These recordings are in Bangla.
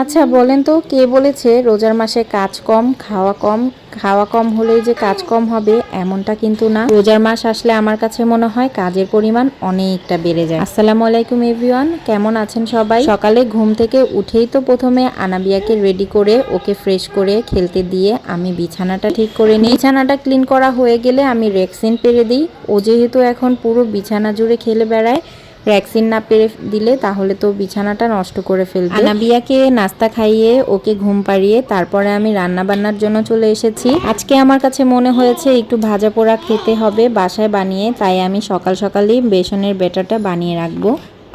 আচ্ছা বলেন তো, কে বলেছে রোজার মাসে কাজ কম, খাওয়া কম? খাওয়া কম হলেই যে কাজ কম হবে, এমনটা কিন্তু না। রোজার মাস আসলে আমার কাছে মনে হয় কাজের পরিমাণ অনেকটা বেড়ে যায়। আসসালামু আলাইকুম, এভরিওয়ান। কেমন আছেন সবাই? সকালে ঘুম থেকে উঠেই তো প্রথমে আনাবিয়াকে রেডি করে ওকে ফ্রেশ করে খেলতে দিয়ে আমি বিছানাটা ঠিক করে নিই। বিছানাটা ক্লিন করা হয়ে গেলে আমি রেক্সিন পেরে দিই। ও যেহেতু এখন পুরো বিছানা জুড়ে খেলে বেড়ায় ভ্যাকসিন না পেরে দিলে তাহলে তো বিছানাটা নষ্ট করে ফেলবে। আনাবিয়াকে নাস্তা খাইয়ে ওকে ঘুম পাড়িয়ে তারপরে আমি রান্না বান্নার জন্য চলে এসেছি। আজকে আমার কাছে মনে হয়েছে একটু ভাজা পোড়া খেতে হবে বাসায় বানিয়ে, তাই আমি সকাল সকালই বেসনের বেটাটা বানিয়ে রাখব।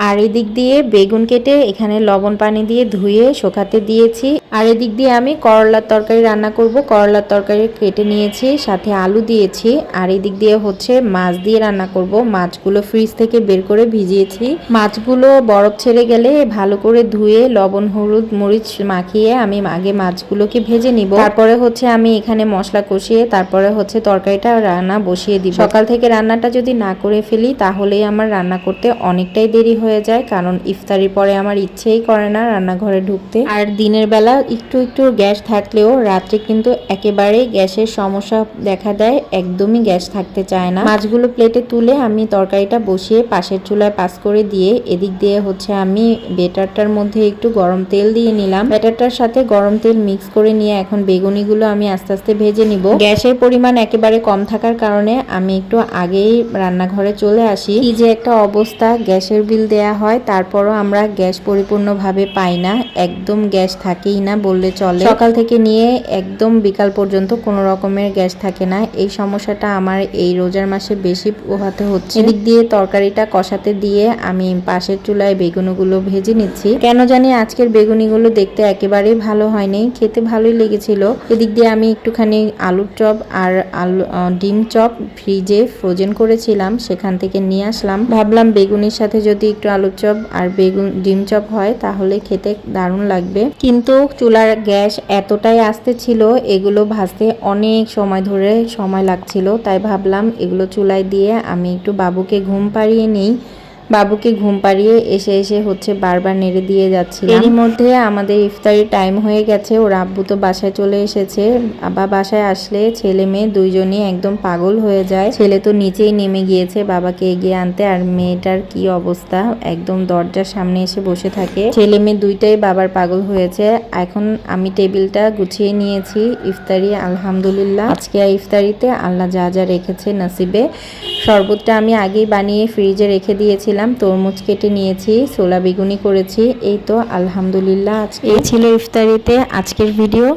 আর এদিক দিয়ে বেগুন কেটে এখানে লবণ পানি দিয়ে ধুয়ে শুকাতে দিয়েছি। আর এদিক দিয়ে আমি করলার তরকারি রান্না করব। করলার তরকারি কেটে নিয়েছি, সাথে আলু দিয়েছি। আর এদিক দিয়ে হচ্ছে মাছ দিয়ে রান্না করব। মাছগুলো ফ্রিজ থেকে বের করে ভিজিয়েছি। মাছগুলো বরফ ছেড়ে গেলে ভালো করে ধুয়ে লবণ, হলুদ, মরিচ মাখিয়ে আমি আগে মাছগুলোকে ভেজে নিব। তারপরে হচ্ছে আমি এখানে মশলা কষিয়ে তারপরে হচ্ছে তরকারিটা রান্না বসিয়ে দিব। সকাল থেকে রান্নাটা যদি না করে ফেলি তাহলেই আমার রান্না করতে অনেকটাই দেরি হয়ে যায়, কারণ ইফতারির পরে আমার ইচ্ছেই করে না রান্নাঘরে ঢুকতে। আর দিনের বেলা একটু একটু গ্যাস থাকলেও রাত্রে কিন্তু একেবারেই গ্যাসের সমস্যা দেখা দেয়, একদমই গ্যাস থাকতে চায় না। মাছগুলো প্লেটে তুলে আমি তরকারিটা বসিয়ে পাশের চুলায় পাস করে দিয়ে এদিক দিয়ে হচ্ছে আমি বেটারটার মধ্যে একটু গরম তেল দিয়ে নিলাম। বেটারটার সাথে গরম তেল মিক্স করে নিয়ে এখন বেগুনিগুলো আমি আস্তে আস্তে ভেজে নিব। গ্যাসের পরিমাণ একেবারে কম থাকার কারণে আমি একটু আগেই রান্নাঘরে চলে আসি। কি যে একটা অবস্থা, গ্যাসের বিল দেয়া হয়, তারপরও আমরা গ্যাস পরিপূর্ণভাবে পাই না। একদম গ্যাস থাকেই না বললে চলে। সকাল থেকে নিয়ে একদম বিকাল পর্যন্ত কোনো রকমের গ্যাস থাকে না। এই সমস্যাটা আমার এই রোজার মাসে বেশি পোহাতে হচ্ছে। এদিক দিয়ে তরকারিটা কষাতে দিয়ে আমি পাশের চুলায় বেগুনগুলো ভেজে নিচ্ছি। কেন জানি আজকের বেগুনিগুলো দেখতে একেবারেই ভালো হয়নি। খেতে ভালোই লেগেছিল। এদিক দিয়ে আমি একটুখানি আলুর চপ আর আলু ডিম চপ ফ্রিজে ফ্রোজেন করেছিলাম। সেখান থেকে নিয়ে আসলাম। ভাবলাম বেগুনির সাথে যদি একটু আলুর চপ আর বেগুন, ডিম চপ হয়, তাহলে খেতে দারুণ লাগবে। কিন্তু চুলার গ্যাস এতটাই আসতে ছিল, এগুলো ভাজতে অনেক সময় ধরে সময় লাগছিল, তাই ভাবলাম এগুলো চুলায় দিয়ে আমি একটু বাবুকে ঘুম পাড়িয়ে নিই। বাবুকে ঘুম পাড়িয়ে এসে এসে হচ্ছে বারবার নেড়ে দিয়ে যাচ্ছি এরই মধ্যে আমাদের ইফতারি টাইম হয়ে গেছে, ওর আব্বু তো বাসায় চলে এসেছে। আবার বাসায় আসলে ছেলে মেয়ে দুইজনই একদম পাগল হয়ে যায়। ছেলে তো নিচেই নেমে গিয়েছে বাবাকে এগিয়ে আনতে, আর মেয়েটার কি অবস্থা? একদম দরজার সামনে এসে বসে থাকে। ছেলে মেয়ে দুইটাই বাবার পাগল হয়েছে। এখন আমি টেবিলটা গুছিয়ে নিয়েছি। ইফতারি আলহামদুলিল্লাহ। আজকে ইফতারিতে আল্লাহ যা যা রেখেছে নসিবে। শরবতটা আমি আগেই বানিয়ে ফ্রিজে রেখে দিয়েছিলাম। তরমুজ কেটে নিয়েছি, ছোলা বেগুনি করেছি, এই তো আলহামদুলিল্লাহ আজকে। এই ছিল ইফতারিতে আজকের ভিডিও